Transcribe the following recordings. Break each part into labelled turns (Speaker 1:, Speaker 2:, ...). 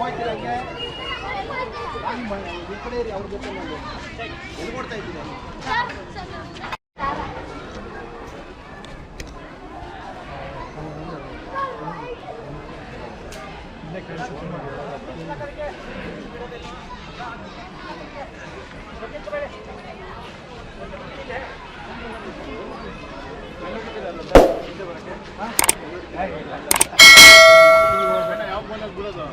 Speaker 1: ಹೋಗ್ತೀರಾ ಅವ್ರ ಜೊತೆ ನಾನು ಎಲ್ಲಿ ಕೊಡ್ತಾ ಯಾವ ಫೋನಲ್ಲಿ ಬಿಡೋದು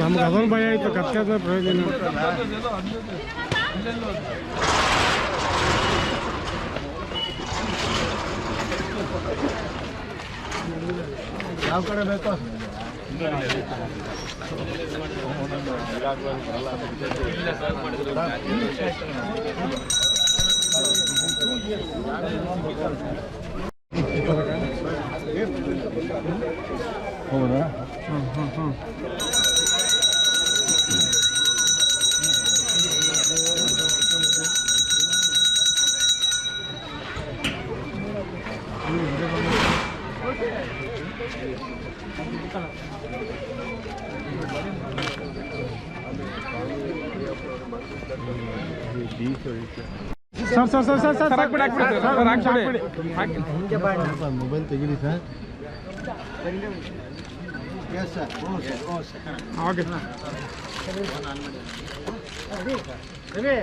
Speaker 2: ನಮ್ಗೆ ಅದೊಂದು ಭಯ ಆಯ್ತು ಕತ್ಕಾದ ಪ್ರಯೋಜನ
Speaker 1: ಯಾವ ಕಡೆ ಬೇಕೋ ಹೌದಾ
Speaker 2: sir sir sir sir sir ಹಾಕ್ಬಿಡಿ ಹಾಕ್ಬಿಡಿ ಸರ್ ಹಾಕ್ಬಿಡಿ ಹಾಕಿ
Speaker 1: ಮೊಬೈಲ್ ತೆಗೀರಿ ಸರ್ ಎಸ್ ಸರ್ ಹ್ಞೂ ಸರ್ ಹ್ಞೂ ಸರ್
Speaker 2: ಓಕೆ
Speaker 1: ಫ್ಲಾಗ್ ಕೊಡಿ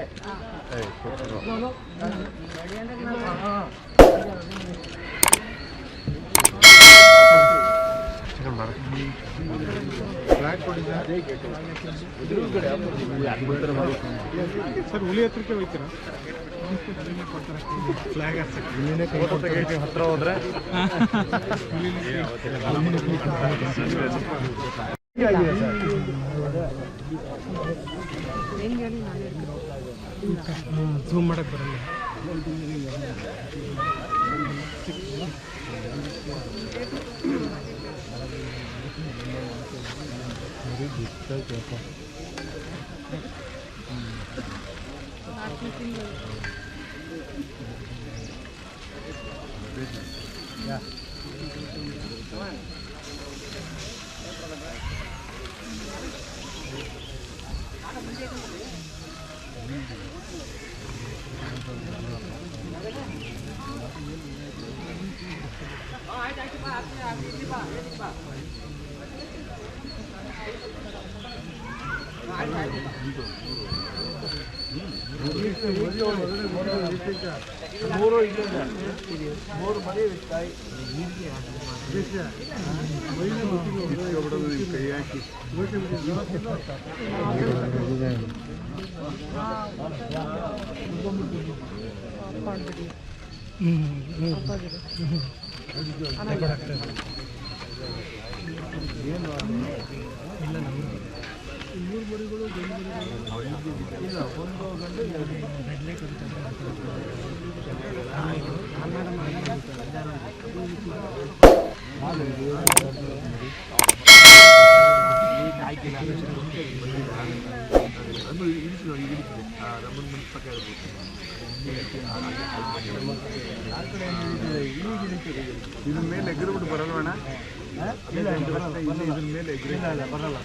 Speaker 2: ಸರ್ ಹುಲಿ ಹತ್ರಕ್ಕೆ ಹೋಗ್ತೀರಾ
Speaker 1: ಹತ್ರ ಹೋದ್ರೆ?
Speaker 2: ಝೂಮ್ ಮಾಡಕ್ಕೆ ಬರಲ್ಲ.
Speaker 1: ಆಯ್ತು ಆಯ್ತು ಬಾ ಆಗ್ತೀನಿ ಆಗ್ತೀನಿ ಬಾ ಹೇಳಿ ಬಾ ಮೂರು ಇದೆ ಮೂರು ಮನೆ ತಾಯಿ ಕೈ ಹಾಕಿ ಇದ್ರ ಮೇಲೆ ಎಗರ್ಬಿಟ್ಟು ಬರಲ್ವಣ್ಣ ಇದ್ರ ಮೇಲೆ ಎಗರಿ ಬರಲ್ಲ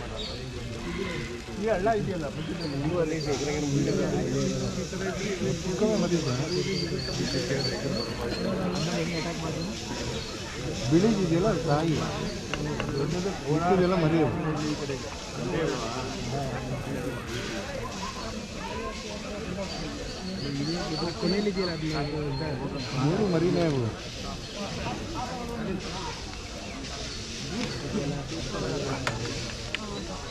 Speaker 1: ಈ ಹಳ್ಳ ಇದೆಯಲ್ಲ ಮಧ್ಯದಲ್ಲಿ ಇವು ಅಲ್ಲಿ ಇದೆ, ಎಗರಿಗೆರೆ ಮುಂದೆ ಇದೆ. ಚಿಕ್ಕವ ಮದುವೆ. ಬಿಳಿದಿದೆಯಲ್ಲ ತಾಯಿ ದೊಡ್ಡದು ಚಿಕ್ಕದೆಲ್ಲ ಮರಿ.
Speaker 2: ಕೊನೆಯಲ್ಲಿದೆಯಲ್ಲ
Speaker 1: ಮೂರು ಮರಿನೇ ಅವು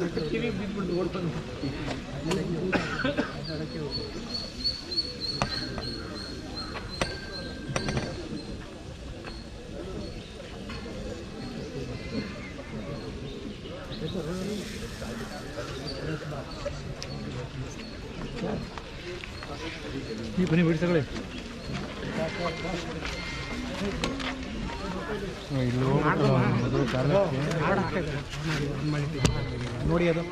Speaker 2: perspectivi people vote on ही बनी बड़ी सगळे ಇಲ್ಲಿ ಹೋಗ್ಬಿಟ್ಟು ನೋಡಿ ಅದು.